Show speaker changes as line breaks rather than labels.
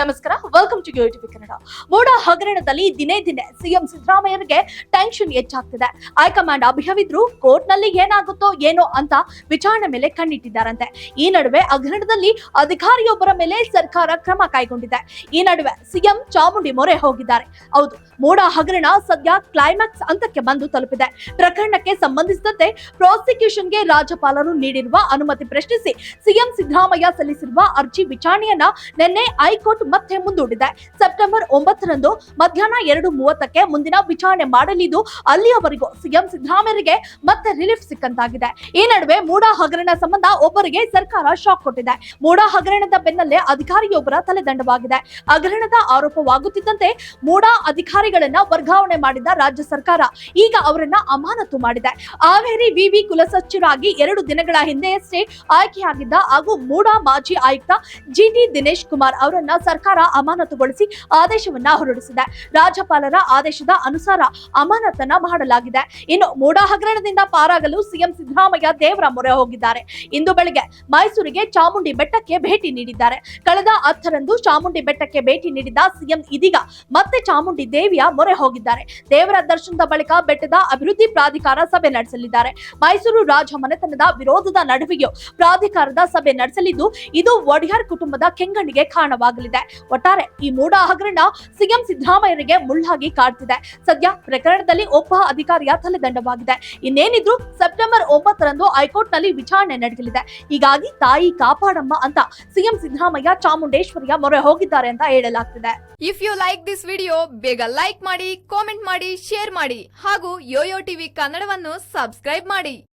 ನಮಸ್ಕಾರ. Welcome to TV Kannada ಮೋಡ ಹಗರಣದಲ್ಲಿ ದಿನೇ ದಿನೇ ಸಿಎಂ ಸಿದ್ದರಾಮಯ್ಯರಿಗೆ ಟೆನ್ಷನ್ ಹೆಚ್ಚಾಗ್ತಿದೆ. ಹೈಕಮಾಂಡ್ ಅಭಿಯವಿದ್ರು ಕೋರ್ಟ್ನಲ್ಲಿ ಏನಾಗುತ್ತೋ ಏನೋ ಅಂತ ವಿಚಾರಣೆ ಮೇಲೆ ಕಣ್ಣಿಟ್ಟಿದ್ದಾರಂತೆ. ಈ ನಡುವೆ ಹಗರಣದಲ್ಲಿ ಅಧಿಕಾರಿಯೊಬ್ಬರ ಮೇಲೆ ಸರ್ಕಾರ ಕ್ರಮ ಕೈಗೊಂಡಿದೆ. ಈ ನಡುವೆ ಸಿಎಂ ಚಾಮುಂಡಿ ಮೊರೆ ಹೋಗಿದ್ದಾರೆ. ಹೌದು, ಮೋಡ ಹಗರಣ ಸದ್ಯ ಕ್ಲೈಮ್ಯಾಕ್ಸ್ ಹಂತಕ್ಕೆ ಬಂದು ತಲುಪಿದೆ. ಪ್ರಕರಣಕ್ಕೆ ಸಂಬಂಧಿಸಿದಂತೆ ಪ್ರಾಸಿಕ್ಯೂಷನ್ಗೆ ರಾಜ್ಯಪಾಲರು ನೀಡಿರುವ ಅನುಮತಿ ಪ್ರಶ್ನಿಸಿ ಸಿಎಂ ಸಿದ್ದರಾಮಯ್ಯ ಸಲ್ಲಿಸಿರುವ ಅರ್ಜಿ ವಿಚಾರಣೆಯನ್ನ ನಿನ್ನೆ ಹೈಕೋರ್ಟ್ ಮತ್ತೆ ಮುಂದೂಡಿದೆ. ಸೆಪ್ಟೆಂಬರ್ ಒಂಬತ್ತರಂದು ಮಧ್ಯಾಹ್ನ ಎರಡು ಮೂವತ್ತಕ್ಕೆ ಮುಂದಿನ ವಿಚಾರಣೆ ಮಾಡಲಿದ್ದು, ಅಲ್ಲಿಯವರೆಗೂ ಸಿಎಂ ಸಿದ್ದರಾಮಯ್ಯರಿಗೆ ಮತ್ತೆ ರಿಲೀಫ್ ಸಿಕ್ಕಂತಾಗಿದೆ. ಈ ನಡುವೆ ಮೂಡ ಹಗರಣ ಸಂಬಂಧ ಒಬ್ಬರಿಗೆ ಸರ್ಕಾರ ಶಾಕ್ ಕೊಟ್ಟಿದೆ. ಮೂಡ ಹಗರಣದ ಬೆನ್ನಲ್ಲೇ ಅಧಿಕಾರಿಯೊಬ್ಬರ ತಲೆದಂಡವಾಗಿದೆ. ಹಗರಣದ ಆರೋಪವಾಗುತ್ತಿದ್ದಂತೆ ಮೂಡ ಅಧಿಕಾರಿಗಳನ್ನ ವರ್ಗಾವಣೆ ಮಾಡಿದ ರಾಜ್ಯ ಸರ್ಕಾರ ಈಗ ಅವರನ್ನ ಅಮಾನತು ಮಾಡಿದೆ. ಹಾವೇರಿ ವಿವಿ ಕುಲಸಚಿವರಾಗಿ ಎರಡು ದಿನಗಳ ಹಿಂದೆಯಷ್ಟೇ ಆಯ್ಕೆಯಾಗಿದ್ದ ಹಾಗೂ ಮೂಡ ಮಾಜಿ ಆಯುಕ್ತ ಜಿಟಿ ದಿನೇಶ್ ಕುಮಾರ್ ಅವರನ್ನ ಸರ್ಕಾರ ಅಮಾನತುಗೊಳಿಸಿ ಆದೇಶವನ್ನ ಹೊರಡಿಸಿದೆ. ರಾಜ್ಯಪಾಲರ ಆದೇಶದ ಅನುಸಾರ ಅಮಾನತನ್ನ ಮಾಡಲಾಗಿದೆ. ಇನ್ನು ಮೂಡ ಹಗರಣದಿಂದ ಪಾರಾಗಲು ಸಿಎಂ ಸಿದ್ದರಾಮಯ್ಯ ದೇವರ ಮೊರೆ ಹೋಗಿದ್ದಾರೆ. ಇಂದು ಬೆಳಿಗ್ಗೆ ಮೈಸೂರಿಗೆ ಚಾಮುಂಡಿ ಬೆಟ್ಟಕ್ಕೆ ಭೇಟಿ ನೀಡಿದ್ದಾರೆ. ಕಳೆದ ಹತ್ತರಂದು ಚಾಮುಂಡಿ ಬೆಟ್ಟಕ್ಕೆ ಭೇಟಿ ನೀಡಿದ ಸಿಎಂ ಇದೀಗ ಮತ್ತೆ ಚಾಮುಂಡಿ ದೇವಿಯ ಮೊರೆ ಹೋಗಿದ್ದಾರೆ. ದೇವರ ದರ್ಶನದ ಬಳಿಕ ಬೆಟ್ಟದ ಅಭಿವೃದ್ಧಿ ಪ್ರಾಧಿಕಾರ ಸಭೆ ನಡೆಸಲಿದ್ದಾರೆ. ಮೈಸೂರು ರಾಜ ಮನೆತನದ ವಿರೋಧದ ನಡುವೆಯೂ ಪ್ರಾಧಿಕಾರದ ಸಭೆ ನಡೆಸಲಿದ್ದು, ಇದು ಒಡೆಯರ್ ಕುಟುಂಬದ ಕೆಂಗಣ್ಣಿಗೆ ಕಾರಣವಾಗಲಿದೆ. ಒಟ್ಟಾರೆ ಈ ಮೋಡ ಹಗರಣ ಸಿಎಂ ಸಿದ್ದರಾಮಯ್ಯರಿಗೆ ಮುಳ್ಳಾಗಿ ಕಾಡ್ತಿದೆ. ಸದ್ಯ ಪ್ರಕರಣದಲ್ಲಿ ಒಬ್ಬ ಅಧಿಕಾರಿಯ ತಲೆದಂಡವಾಗಿದೆ. ಇನ್ನೇನಿದ್ರು ಸೆಪ್ಟೆಂಬರ್ ಒಂಬತ್ತರಂದು ಹೈಕೋರ್ಟ್ನಲ್ಲಿ ವಿಚಾರಣೆ ನಡೆಯಲಿದೆ. ಹೀಗಾಗಿ ತಾಯಿ ಕಾಪಾಡಮ್ಮ ಅಂತ ಸಿಎಂ ಸಿದ್ದರಾಮಯ್ಯ ಚಾಮುಂಡೇಶ್ವರಿಯ ಮೊರೆ ಹೋಗಿದ್ದಾರೆ ಅಂತ ಹೇಳಲಾಗ್ತಿದೆ.
If you like this video ಬೇಗ ಲೈಕ್ ಮಾಡಿ ಕಾಮೆಂಟ್ ಮಾಡಿ ಶೇರ್ ಮಾಡಿ ಹಾಗೂ ಯೋಯೋ ಟಿವಿ ಕನ್ನಡವನ್ನು ಸಬ್ಸ್ಕ್ರೈಬ್ ಮಾಡಿ.